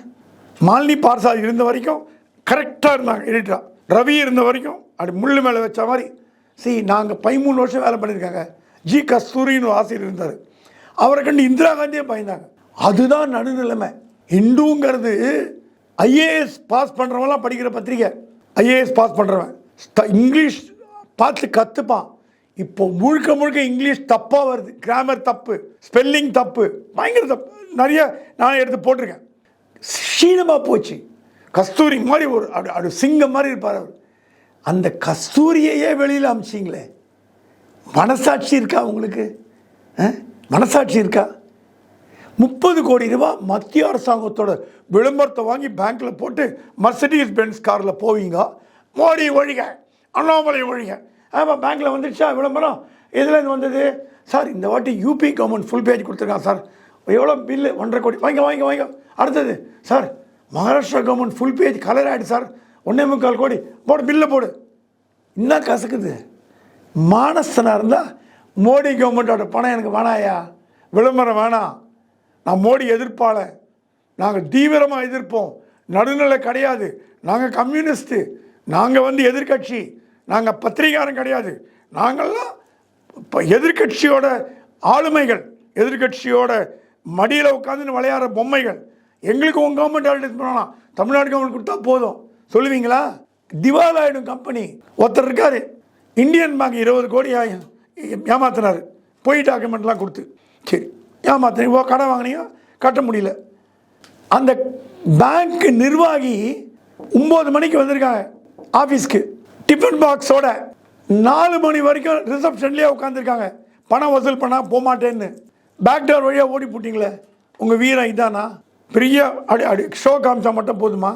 மாலினி பார்சால் இருந்த வரைக்கும் கரெக்டாக இருந்தாங்க எடிட்டராக ரவி இருந்த வரைக்கும் அப்படி முள்ளு மேலே வச்ச மாதிரி. சரி நாங்கள் பதிமூணு வருஷம் வேலை பண்ணியிருக்காங்க. ஜி கஸ்தூரின்னு ஒரு ஆசிரியர் இருந்தார். அவரை கண்டு இந்திரா காந்தியே பயந்தாங்க. அதுதான் நடுநிலைமை. இந்துங்கிறது ஐஏஎஸ் பாஸ் பண்ணுறவங்களாம் படிக்கிற பத்திரிக்கை. ஐஏஎஸ் பாஸ் பண்ணுறவன் இங்கிலீஷ் பார்த்து கற்றுப்பான் இப்போ முழுக்க முழுக்க இங்கிலீஷ் தப்பாக வருது. கிராமர் தப்பு. ஸ்பெல்லிங் தப்பு. பயங்கர தப்பு. நிறைய நான் எடுத்து போட்டிருக்கேன். சீனமாக போச்சு. கஸ்தூரி மாதிரி ஒரு அப்படி அப்படி சிங்கம் மாதிரி இருப்பார் அவர். அந்த கஸ்தூரியையே வெளியில் அமிச்சிங்களே. மனசாட்சி இருக்கா உங்களுக்கு? ஆ? மனசாட்சி இருக்கா? முப்பது கோடி ரூபாய் மத்திய அரசாங்கத்தோட விளம்பரத்தை வாங்கி பேங்க்கில் போட்டு மர்சிடிஸ் பென்ஸ் காரில் போவீங்க. மோடி ஒழிக. அண்ணாமலை ஒழிக. ஆமாம் பேங்க்கில் வந்துடுச்சா விளம்பரம் எதுலேருந்து வந்தது? சார் இந்த வாட்டி யூபி கவர்மெண்ட் ஃபுல் பேஜ் கொடுத்துருக்கான் சார். எவ்வளோ பில்லு ஒன்றரை கோடி. வாங்க வாங்க வாங்க. அடுத்தது sir Maharashtra government full page colour ஆகிடு sir. ஒன்றே முக்கால் கோடி. போடு பில்லை போடு. என்ன கசக்குது? மானசனாக இருந்தால் மோடி கவர்மெண்ட்டோட பணம் எனக்கு வேணாயா? விளம்பரம் வேணாம் நான் மோடி எதிர்ப்பாளர் நாங்கள் தீவிரமாக எதிர்ப்போம். நடுநிலை கிடையாது. நாங்கள் கம்யூனிஸ்ட்டு. நாங்கள் வந்து எதிர்க்கட்சி. நாங்கள் பத்திரிகாரம் கிடையாது. நாங்கள்லாம் இப்போ எதிர்க்கட்சியோட ஆளுமைகள் எதிர்க்கட்சியோட மடியில் உட்காந்து விளையாடுற பொம்மைகள் எங்களுக்கு உங்கள் கவர்மெண்ட் அட்வைஸ் பண்ணலாம் தமிழ்நாடு கவர்மெண்ட் கொடுத்தா போதும். சொல்லுவீங்களா? திவால் ஆகிடும் கம்பெனி ஒருத்தர் இருக்காரு இந்தியன் பேங்க் இருபது கோடி ஏமாத்தினார். போய் டாக்குமெண்ட்லாம் கொடுத்து. சரி ஏமாத்தினீங்க. ஓ கடன் வாங்கினீங்க கட்ட முடியல. அந்த பேங்க் நிர்வாகி ஒம்பது மணிக்கு வந்திருக்காங்க ஆஃபீஸ்க்கு டிஃபன் பாக்ஸோட நாலு மணி வரைக்கும் ரிசப்ஷன்லேயே உட்காந்துருக்காங்க பணம் வசூல் பண்ணால் போகமாட்டேன்னு பேக் டோர் வழியாக ஓடி போட்டிங்களே. உங்கள் வீரம் இதானா? பெரிய அடி அடி ஷோ காமிச்சா மட்டும் போதுமா?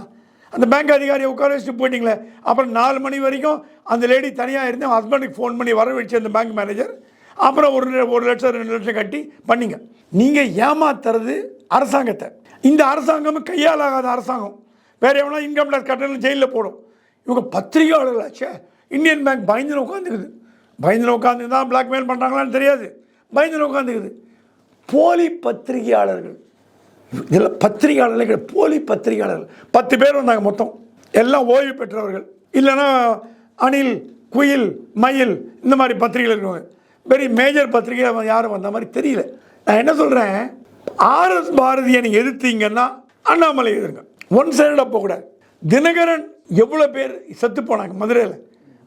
அந்த பேங்க் அதிகாரியை உட்கார வச்சுட்டு போயிட்டீங்களே. அப்புறம் நாலு மணி வரைக்கும் அந்த லேடி தனியாக இருந்து ஹஸ்பண்டுக்கு ஃபோன் பண்ணி வர வச்சு அந்த பேங்க் மேனேஜர் அப்புறம் ஒரு ஒரு லட்சம் ரெண்டு லட்சம் கட்டி பண்ணிங்க. நீங்கள் ஏமாத்துறது அரசாங்கத்தை. இந்த அரசாங்கம் கையாலாகாத அரசாங்கம். வேறு எவனா இன்கம் டேக்ஸ் கட்டணம் ஜெயிலில் போடும். இவங்க பத்திரிகையாளர்களாச்சே. இந்தியன் பேங்க் பயந்து உட்காந்துக்குது பயந்து உட்காந்து தான் பிளாக்மெயில் பண்ணுறாங்களான்னு தெரியாது. பயந்து உட்காந்துக்குது போலி பத்திரிகையாளர்கள். இதில் பத்திரிகையாளர்கள் கிடையாது. போலி பத்திரிகையாளர்கள். பத்து பேர் வந்தாங்க மொத்தம். எல்லாம் ஓய்வு பெற்றவர்கள். இல்லைன்னா அணில் குயில் மயில் இந்த மாதிரி பத்திரிகைகள் இருக்குவாங்க வெரி மேஜர் பத்திரிகை யாரும் வந்த மாதிரி தெரியல. நான் என்ன சொல்கிறேன் ஆர்எஸ் பாரதியை நீங்கள் எதிர்த்தீங்கன்னா அண்ணாமலை எதிர்ங்க. ஒன் சைடாக போகக்கூடாது. தினகரன் எவ்வளோ பேர் செத்து போனாங்க மதுரையில்?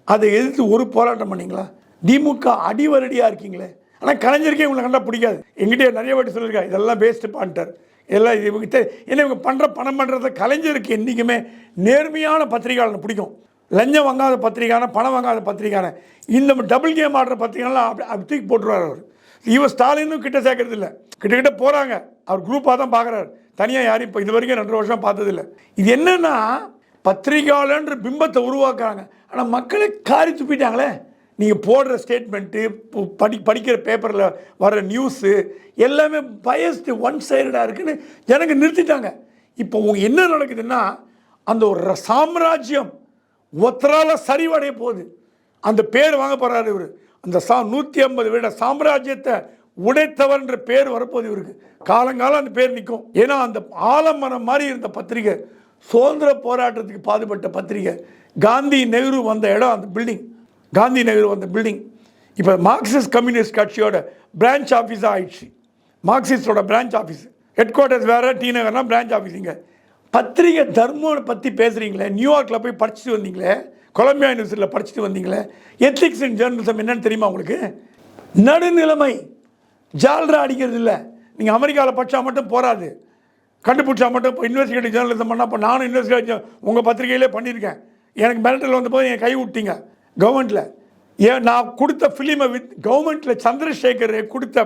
அதை எதிர்த்து ஒரு போராட்டம் பண்ணீங்களா? திமுக அடிவரடியாக இருக்கீங்களே? ஆனால் கலைஞருக்கே இவங்களை கண்டா பிடிக்காது. எங்கிட்டே நிறைய வாட்டி சொல்லியிருக்கா இதெல்லாம் வேஸ்ட் பண்ணிட்டார். எல்லாம் இது இவங்க ஏன்னா இவங்க பண்ணுற பணம் பண்ணுறத கலைஞருக்கு என்றைக்குமே நேர்மையான பத்திரிகையாளனை பிடிக்கும். லஞ்சம் வாங்காத பத்திரிகையான பணம் வாங்காத பத்திரிகையான. இந்த டபுள் கேம் ஆடுற பத்திரிகைலாம் அப்படி அப்படி தூக்கி போட்டுருவார் அவர். இவர் ஸ்டாலினும் கிட்ட சேர்க்கறது இல்லை. கிட்ட கிட்ட போகிறாங்க அவர் குரூப்பாக தான் பார்க்குறாரு தனியாக யாரும் இப்போ இது வரைக்கும் ரெண்டு வருஷம் பார்த்ததில்ல. இது என்னென்னா பத்திரிகையாளன்ற பிம்பத்தை உருவாக்குறாங்க. ஆனால் மக்களை காரி துப்பிட்டாங்களே? நீங்கள் போடுற ஸ்டேட்மெண்ட்டு படி படிக்கிற பேப்பரில் வர நியூஸு எல்லாமே பயஸ்டு ஒன் சைடடாக இருக்குன்னு ஜனங்க நிறுத்திட்டாங்க. இப்போ உங்கள் என்ன நடக்குதுன்னா அந்த ஒரு சாம்ராஜ்யம் ஒத்தரால் சரிவடைய போகுது. அந்த பேர் வாங்க போகிறாரு இவர். அந்த சா நூற்றி ஐம்பது வீட சாம்ராஜ்யத்தை உடைத்தவர்ன்ற பேர் வரப்போகுது இவருக்கு. காலங்காலம் அந்த பேர் நிற்கும் ஏன்னா அந்த ஆலமரம் மாதிரி இருந்த பத்திரிகை சுதந்திர போராட்டத்துக்கு பாதுபட்ட பத்திரிகை. காந்தி நெஹ்ரு வந்த இடம் அந்த பில்டிங் காந்தி நெஹ்ரு வந்த பில்டிங் இப்போ மார்க்சிஸ்ட் கம்யூனிஸ்ட் கட்சியோட பிரான்ச் ஆஃபீஸாக ஆயிடுச்சு. மார்க்சிஸ்டோட பிரான்ச் ஆஃபீஸ் ஹெட் குவார்ட்டர்ஸ் வேறு டி நகர்னா பிரான்ச் ஆஃபீஸ் இங்கே. பத்திரிகை தர்மம் பற்றி பேசுகிறீங்களே நியூயார்க்கில் போய் படிச்சுட்டு வந்தீங்களே? கொலம்பியா யூனிவர்சிட்டியில் படிச்சுட்டு வந்தீங்களே? எத்திக்ஸ் அண்ட் ஜேர்னலிசம் என்னன்னு தெரியுமா உங்களுக்கு? நடுநிலைமை. ஜால்ரா அடிக்கிறது இல்லை நீங்கள் அமெரிக்காவில் படித்தா மட்டும் போராது கண்டுபிடிச்சா மட்டும் இப்போ இன்வெஸ்டிகேட்டிவ் ஜேர்னலிசம் பண்ணால் இப்போ நானும் இன்வெஸ்டிகேட்டிவ் உங்கள் பத்திரிகையிலே பண்ணியிருக்கேன். எனக்கு மிரட்டல் வந்தபோது என் கை விட்டீங்க கவர்மெண்ட்டில் ஏன் நான் கொடுத்த ஃபிலிமை வித் கவர்மெண்ட்டில் சந்திரசேகர் கொடுத்த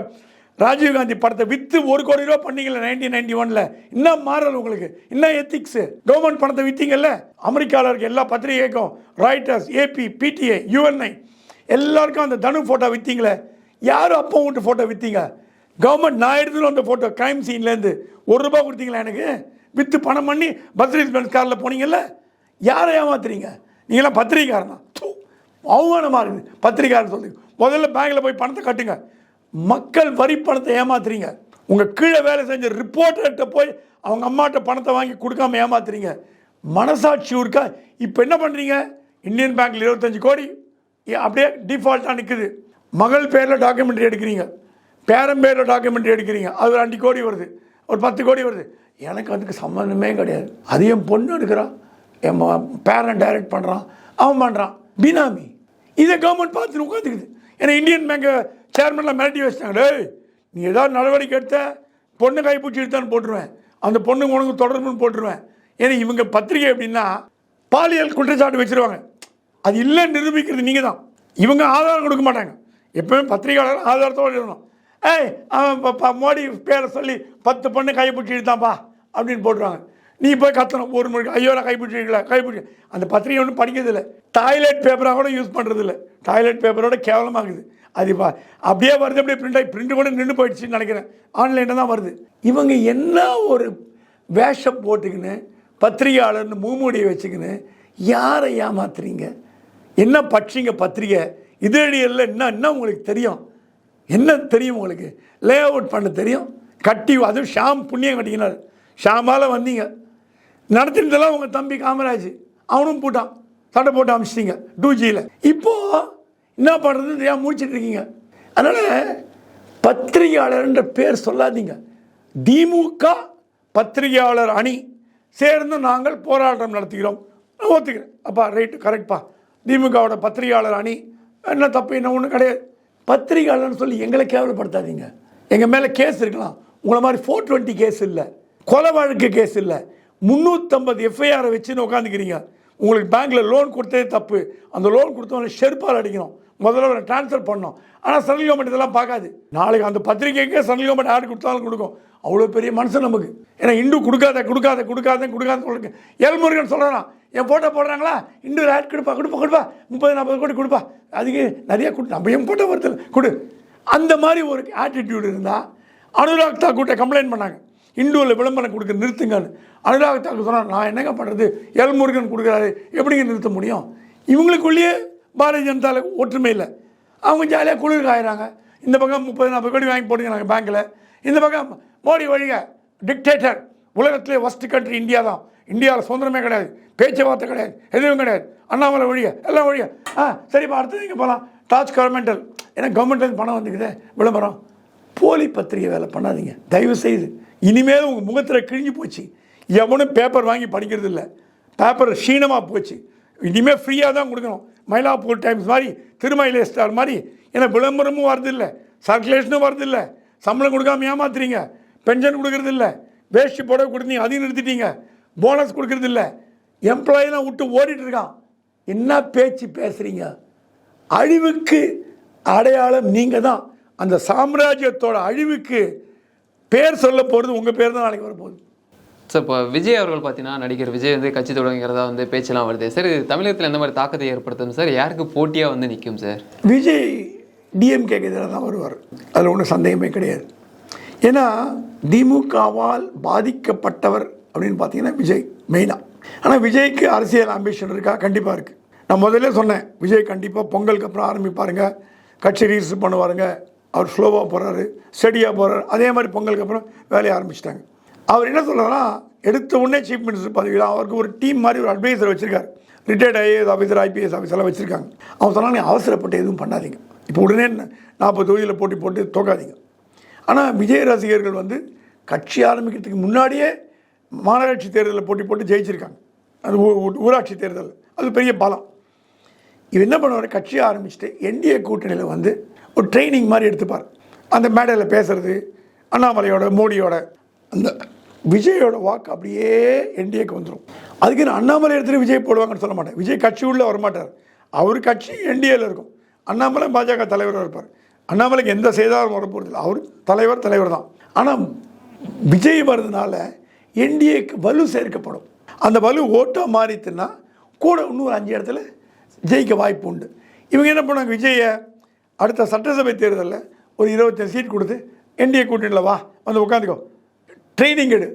ராஜீவ்காந்தி படத்தை விற்று ஒரு கோடி ரூபா பண்ணீங்கல்ல நைன்டீன் நைன்டி ஒனில் இன்னும் மாறல் உங்களுக்கு. இன்னும் எத்திக்ஸு கவர்மெண்ட் பணத்தை விற்றீங்கல்ல அமெரிக்காவில் இருக்க எல்லா பத்திரிகைக்கும் ராய்டர்ஸ் ஏபி பிடிஏ யுஎன்ஐ எல்லாருக்கும் அந்த தனு ஃபோட்டோ விற்றீங்களே யாரும் அப்போ விட்டு ஃபோட்டோ விற்றீங்க கவர்மெண்ட் நான் எடுத்துகிட்டு வந்த ஃபோட்டோ கிரைம் சீன்லேருந்து ஒரு ரூபா கொடுத்தீங்களா எனக்கு? விற்று பணம் பண்ணி பத்ரீஸ் பென்ஸ் காரில் போனீங்கல்ல? யாரை ஏமாத்துறீங்க? நீங்களாம் பத்திரிகைக்காரனா அவமானமாக இருக்குது. பத்திரிகாரன் சொல்லி முதல்ல பேங்கில் போய் பணத்தை கட்டுங்க. மக்கள் வரி பணத்தை ஏமாத்துறீங்க. உங்கள் கீழே வேலை செஞ்ச ரிப்போர்ட்டர்கிட்ட போய் அவங்க அம்மாட்ட பணத்தை வாங்கி கொடுக்காம ஏமாத்துறீங்க. மனசாட்சி இருக்கா இப்போ என்ன பண்ணுறீங்க இந்தியன் பேங்க்கில் இருபத்தஞ்சு கோடி. அப்படியே டிஃபால்ட்டாக நிற்குது மகள் பேரில் டாக்குமெண்ட்ரி எடுக்கிறீங்க. பேரன் பேரில் டாக்குமெண்ட்ரி எடுக்கிறீங்க. அது ஒரு அஞ்சு கோடி வருது. ஒரு பத்து கோடி வருது. எனக்கு அதுக்கு சம்மந்தமே கிடையாது. அது என் பொண்ணு எடுக்கிறான் என் பேரன் டைரக்ட் பண்ணுறான் அவன் பண்ணுறான் பினாமி. இதை கவர்மெண்ட் பார்த்துட்டு உட்காந்துக்குது. ஏன்னா இந்தியன் பேங்கை சேர்மனில் மிரட்டி வச்சிட்டாங்களே நீ ஏதாவது நடவடிக்கை எடுத்த பொண்ணு கைப்பூச்சி எடுத்தான்னு போட்டுருவேன். அந்த பொண்ணு உனக்கு தொடர்புன்னு போட்டுருவேன். ஏன்னா இவங்க பத்திரிகை எப்படின்னா பாலியல் குற்றச்சாட்டு வச்சிருவாங்க. அது இல்லைன்னு நிரூபிக்கிறது நீங்கள் தான் இவங்க ஆதாரம் கொடுக்க மாட்டாங்க. எப்பவுமே பத்திரிகையாளர் ஆதாரத்தோடு இருக்கணும். ஏய் அவன் ப- ப- மோடி பேரை சொல்லி பத்து பொண்ணு கைப்பிடிச்சி எடுத்தான்ப்பா அப்படின்னு போட்டுருவாங்க. நீ போய் கத்தணும். ஒரு மணி ஐயோ நான் கைப்பிடிச்சிருக்கல கைப்பிடிச்சி அந்த பத்திரிகை ஒன்றும் படிக்கிறதில்ல. டாய்லெட் பேப்பராக கூட யூஸ் பண்ணுறதில்ல டாய்லெட் பேப்பரோட கேவலமாகுது. அது இப்போ அப்படியே வருது அப்படியே பிரிண்ட் ஆகி பிரிண்ட் கூட நின்று போயிடுச்சுன்னு நினைக்கிறேன். ஆன்லைனில் தான் வருது. இவங்க என்ன ஒரு வேஷம் போட்டுக்கின்னு பத்திரிகையாளர்னு மூமூடியை வச்சுக்கின்னு யாரை ஏமாத்துறீங்க? என்ன பட்சிங்க பத்திரிகை? இதழியல்ல என்ன என்ன உங்களுக்கு தெரியும்? என்ன தெரியும் உங்களுக்கு? லே அவுட் பண்ண தெரியும். கட்டி அதுவும் ஷாம் புண்ணியம் கட்டிக்கினார். ஷாமால் வந்தீங்க. நடத்தினதெல்லாம் உங்கள் தம்பி காமராஜ். அவனும் போட்டான். சட்டை போட்டு அமிச்சிட்டிங்க. டூ ஜியில் இப்போது என்ன பண்ணுறதுன்னு தெரியாமல் முடிச்சுட்டு இருக்கீங்க. அதனால் பத்திரிகையாளர்ன்ற பேர் சொல்லாதீங்க. திமுக பத்திரிகையாளர் அணி சேர்ந்து நாங்கள் போராட்டம் நடத்துகிறோம். நான் ஒத்துக்கிறேன். அப்பா ரைட்டு கரெக்ட்ப்பா திமுகவோட பத்திரிகையாளர் அணி. என்ன தப்பு என்ன ஒன்றும் கிடையாது. பத்திரிகையாளர்னு சொல்லி எங்களை கேவலப்படுத்தாதீங்க. எங்கள் மேலே கேஸ் இருக்கலாம். உங்களை மாதிரி ஃபோர் டுவெண்ட்டி கேஸ் இல்லை. கொலை வழக்கு கேஸ் இல்லை. முந்நூற்றம்பது எஃப்ஐஆரை வச்சுன்னு உட்காந்துக்கிறீங்க உங்களுக்கு பேங்க்கில் லோன் கொடுத்ததே தப்பு. அந்த லோன் கொடுத்தவங்க ஷெர்பால் அடிக்கணும். முதல்ல ட்ரான்ஸ்ஃபர் பண்ணோம் ஆனால் சென்ட்ரல் கவர்மெண்ட் இதெல்லாம் பார்க்காது. நாளைக்கு அந்த பத்திரிகைக்கே சென்ட்ரல் கவர்மெண்ட் ஆடு கொடுத்தாலும் கொடுக்கும். அவ்வளோ பெரிய மனுஷன் நமக்கு. ஏன்னா இண்டு கொடுக்காத கொடுக்காத கொடுக்காத கொடுக்காத சொல்லுங்க எல்முருகன் சொல்கிறான் என் ஃபோட்டோ போடுறாங்களா? இந்து ஆட் கொடுப்பா கொடுப்பா கொடுப்பா. முப்பது நாற்பது கோடி கொடுப்பா. அதுக்கு நிறைய கொடு நம்ம என் போட்டோ வருது? கொடு. அந்த மாதிரி ஒரு ஆட்டிடியூடு இருந்தால் அனுராக் தாக்கூர்ட்ட கம்ப்ளைண்ட் பண்ணாங்க. இந்துவில் விளம்பரம் கொடுக்க நிறுத்துங்கன்னு. அனுராக் தாக்கூர் சொன்னால் நான் என்னங்க பண்ணுறது எல்முருகன் கொடுக்குறாரு. எப்படிங்க நிறுத்த முடியும்? இவங்களுக்குள்ளேயே பாரதிய ஜனதாவில் ஒற்றுமை இல்லை. அவங்க ஜாலியாக குளிர் காயிறாங்க இந்த பக்கம் முப்பது நாற்பது கோடி வாங்கி போட்டுக்கிறாங்க பேங்க்கில் இந்த பக்கம் மோடி வழிக டிக்டேட்டர் உலகத்திலே ஃபஸ்ட்டு கண்ட்ரி இந்தியா தான். இந்தியாவில் சுதந்திரமே கிடையாது. பேச்சுவார்த்தை கிடையாது. எதுவும் கிடையாது. அண்ணாமலை வழியா எல்லாம் வழியா ஆ சரிப்பா அடுத்தது இங்கே போகலாம் டாச் கவர்மெண்டல் ஏன்னா கவர்மெண்ட்லேருந்து பணம் வந்துக்குதே. விளம்பரம். போலி பத்திரிகை வேலை பண்ணாதீங்க. தயவு செய்து. இனிமேல் உங்கள் முகத்தில் கிழிஞ்சு போச்சு. எவனும் பேப்பர் வாங்கி படிக்கிறது இல்லை பேப்பர் க்ஷீணமாக போச்சு இனிமேல் ஃப்ரீயாக தான் கொடுக்கணும். மயிலாப்பூர் டைம்ஸ் மாதிரி திருமயிலே ஸ்டார் மாதிரி ஏன்னா விளம்பரமும் வரதில்லை சர்க்குலேஷனும் வரதில்லை சம்பளம் கொடுக்காம ஏமாத்துறீங்க பென்ஷன் கொடுக்கறது இல்லை வேஷ்டி புடவை கொடுத்தீங்க அதையும் நிறுத்திட்டீங்க போனஸ் கொடுக்கறது இல்லை எம்ப்ளாயெல்லாம் விட்டு ஓடிட்டு இருக்கான். என்ன பேச்சு பேசுகிறீங்க அழிவுக்கு அடையாளம் நீங்கள் தான் அந்த சாம்ராஜ்யத்தோட அழிவுக்கு பேர் சொல்ல போகிறது உங்கள் பேர் தான் நாளைக்கு வரப்போகுது. சார் இப்போ விஜய் அவர்கள் பார்த்தீங்கன்னா நடிகர் விஜய் வந்து கட்சி தொடங்குறதா வந்து பேச்செல்லாம் வருது. சார் இது தமிழகத்தில் எந்த மாதிரி தாக்கத்தை ஏற்படுத்தும்? சார் யாருக்கு போட்டியாக வந்து நிற்கும் சார் விஜய் டிஎம்கேக்கு எதிராக தான் வருவார். அதில் ஒன்றும் சந்தேகமே கிடையாது. ஏன்னா திமுகவால் பாதிக்கப்பட்டவர் அப்படின்னு பார்த்தீங்கன்னா விஜய் மெயினாக ஆனால் விஜய்க்கு அரசியல் ஆம்பிஷன் இருக்கா? கண்டிப்பாக இருக்குது நான் முதல்ல சொன்னேன் விஜய் கண்டிப்பாக பொங்கலுக்கு அப்புறம் ஆரம்பிப்பாருங்க. கட்சி ரீல்ஸ் பண்ணுவாருங்க. அவர் ஸ்லோவாக போகிறாரு ஸ்டடியாக போகிறாரு அதே மாதிரி பொங்கலுக்கு அப்புறம் வேலையை ஆரம்பிச்சிட்டாங்க. அவர் என்ன சொல்கிறாருன்னா எடுத்த உடனே சீஃப் மினிஸ்டர் பதவியில் அவருக்கு ஒரு டீம் மாதிரி ஒரு அட்வைசர் வச்சுருக்காரு. ரிட்டையர்ட் ஐஏஎஸ் ஆஃபீஸர் ஐபிஎஸ் ஆஃபீஸர்லாம் வச்சுருக்காங்க. அவன் சொன்னாங்க அவசரப்பட்டு எதுவும் பண்ணாதீங்க. இப்போ உடனே நாற்பது தொகுதியில் போட்டி போட்டு தோக்காதீங்க. ஆனால் விஜய் ரசிகர்கள் வந்து கட்சி ஆரம்பிக்கிறதுக்கு முன்னாடியே மாநகராட்சி தேர்தலில் போட்டி போட்டு ஜெயிச்சிருக்காங்க. அது ஊ- ஊராட்சி தேர்தல். அது பெரிய பலம். இது என்ன பண்ணுவார்? கட்சி ஆரம்பிச்சுட்டு என்டிஏ கூட்டணியில் வந்து ஒரு ட்ரைனிங் மாதிரி எடுத்துப்பார். அந்த மேடையில் பேசுகிறது அண்ணாமலையோட மோடியோட அந்த விஜயோட வாக்கு அப்படியே என்டிஏக்கு வந்துடும் அதுக்கு நான் அண்ணாமலை இடத்துல விஜய் போடுவாங்கன்னு சொல்ல மாட்டேன். விஜய் கட்சி உள்ளே வரமாட்டார். அவர் கட்சி என்டிஏல இருக்கும். அண்ணாமலை பாஜக தலைவராக இருப்பார். அண்ணாமலைக்கு எந்த சேதாரம் வரப்போகிறதில்ல அவர் தலைவர் தலைவர் தான். ஆனால் விஜய் வர்றதுனால என்டிஏக்கு வலு சேர்க்கப்படும். அந்த வலு ஓட்டாக மாறித்துன்னா கூட இன்னொரு அஞ்சு இடத்துல ஜெயிக்க வாய்ப்பு உண்டு. இவங்க என்ன பண்ணாங்க விஜயை அடுத்த சட்டசபை தேர்தலில் ஒரு இருபத்தஞ்சு சீட் கொடுத்து என்டிஏ கூட்டணியில் வா வந்து உட்காந்துக்கோ. ட்ரைனிங் எடு.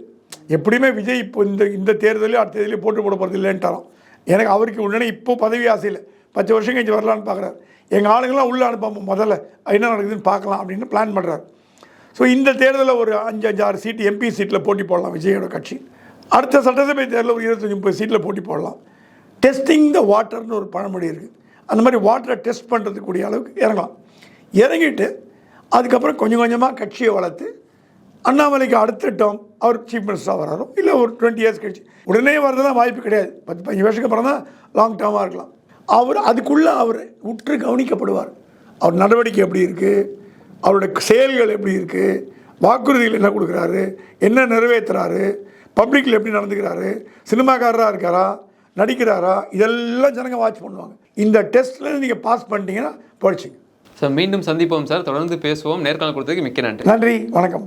எப்படியுமே விஜய் இப்போ இந்த இந்த தேர்தலையும் அடுத்த தேர்தலையும் போட்டு போட போகிறது இல்லைன்ட்டாராம். எனக்கு அவருக்கு உடனே இப்போ பதவி ஆசையில் பத்து வருஷம் கழிச்சு வரலான்னு பார்க்குறாரு எங்கள் ஆளுங்களாம் உள்ளே அனுப்பாமல் முதல்ல என்ன நடக்குதுன்னு பார்க்கலாம் அப்படின்னு பிளான் பண்ணுறாரு ஸோ இந்த தேர்தலில் ஒரு அஞ்சு அஞ்சு ஆறு சீட்டு எம்பி சீட்டில் போட்டி போடலாம் விஜயோட கட்சி. அடுத்த சட்டசபை தேர்தலில் ஒரு இருபத்தஞ்சி முப்பது சீட்டில் போட்டி போடலாம். டெஸ்டிங் த வாட்டர்னு ஒரு பழமொழி இருக்குது அந்த மாதிரி வாட்டரை டெஸ்ட் பண்ணுறதுக்கூடிய அளவுக்கு இறங்கலாம். இறங்கிட்டு அதுக்கப்புறம் கொஞ்சம் கொஞ்சமாக கட்சியை வளர்த்து அண்ணாமலைக்கு அடுத்த டேர்ம் அவர் சீஃப் மினிஸ்டராக வராரோ இல்லை ஒரு டுவெண்ட்டி இயர்ஸ் கழிச்சு. உடனே வரதுலாம் வாய்ப்பு கிடையாது. பத்து பதினஞ்சு வருஷத்துக்கு அப்புறம் தான் லாங் டேர்மாக இருக்கலாம். அவர் அதுக்குள்ளே அவர் உற்று கவனிக்கப்படுவார். அவர் நடவடிக்கை எப்படி இருக்குது அவருடைய செயல்கள் எப்படி இருக்குது வாக்குறுதிகள் என்ன கொடுக்குறாரு? என்ன நிறைவேற்றுறாரு பப்ளிக்கில் எப்படி நடந்துக்கிறாரு? சினிமாக்காரராக இருக்காரா? நடிக்கிறாரா? இதெல்லாம் ஜனங்க வாட்ச் பண்ணுவாங்க. இந்த டெஸ்ட்டில் நீங்கள் பாஸ் பண்ணிட்டீங்கன்னா படிச்சிங்க சார் மீண்டும் சந்திப்போம் சார். தொடர்ந்து பேசுவோம். நேர்காணல் கொடுத்ததுக்கு மிக்க நன்றி. நன்றி. வணக்கம்.